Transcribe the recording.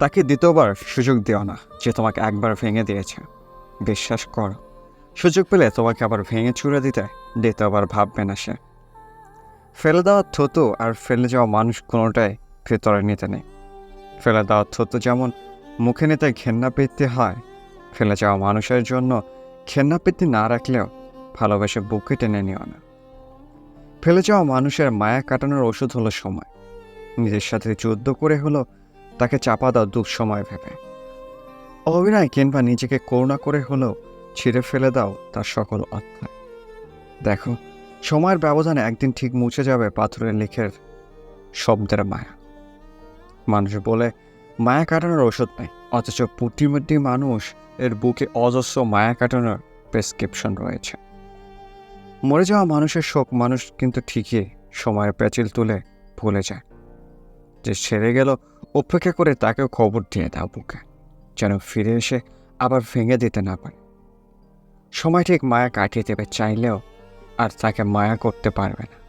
তাকে দ্বিতীয়বার সুযোগ দিও না, যে তোমাকে একবার ভেঙে দিয়েছে। বিশ্বাস করো, সুযোগ পেলে তোমাকে আবার ভেঙে চুড়ে দিতে দ্বিতীয়বার ভাববে না সে। ফেলে দেওয়া থতো আর ফেলে যাওয়া মানুষ কোনোটাই ভেতরে নিতে নেই। ফেলে দেওয়া থতো যেমন মুখে নিতে ঘেন্না পেতে হয়, ফেলে যাওয়া মানুষের জন্য ঘেন্না পেতে না রাখলেও ভালোবেসে বুকে টেনে নিও না। ফেলে যাওয়া মানুষের মায়া কাটানোর ওষুধ হলো সময়। নিজের সাথে যুদ্ধ করে হলো তাকে চাপা দাও দুঃসময় ভেবে। অভিনয় কিংবা নিজেকে করুণা করে হলেও ছিঁড়ে ফেলে দাও তার সকল অধ্যায়। দেখো, সময়ের ব্যবধানে একদিন ঠিক মুছে যাবে পাথরের লিখের শব্দের মায়া। মানুষ বলে, মায়া কাটানোর ওষুধ নেই, অথচ প্রতিমধ্যে মানুষ এর বুকে অজস্র মায়া কাটানোর প্রেসক্রিপশন রয়েছে। মরে যাওয়া মানুষের শোক মানুষ কিন্তু ঠিকই সময়ের প্যাচিল তুলে ভুলে যায়। যে ছেড়ে গেল অপেক্ষা করে তাকেও খবর দিয়ে দাও, বুকে। যেন ফিরে এসে আবার ভেঙে দিতে না পারে। সময় ঠিক মায়া কাটিয়ে দেবে চাইলেও আর তাকে মায়া করতে পারবে না।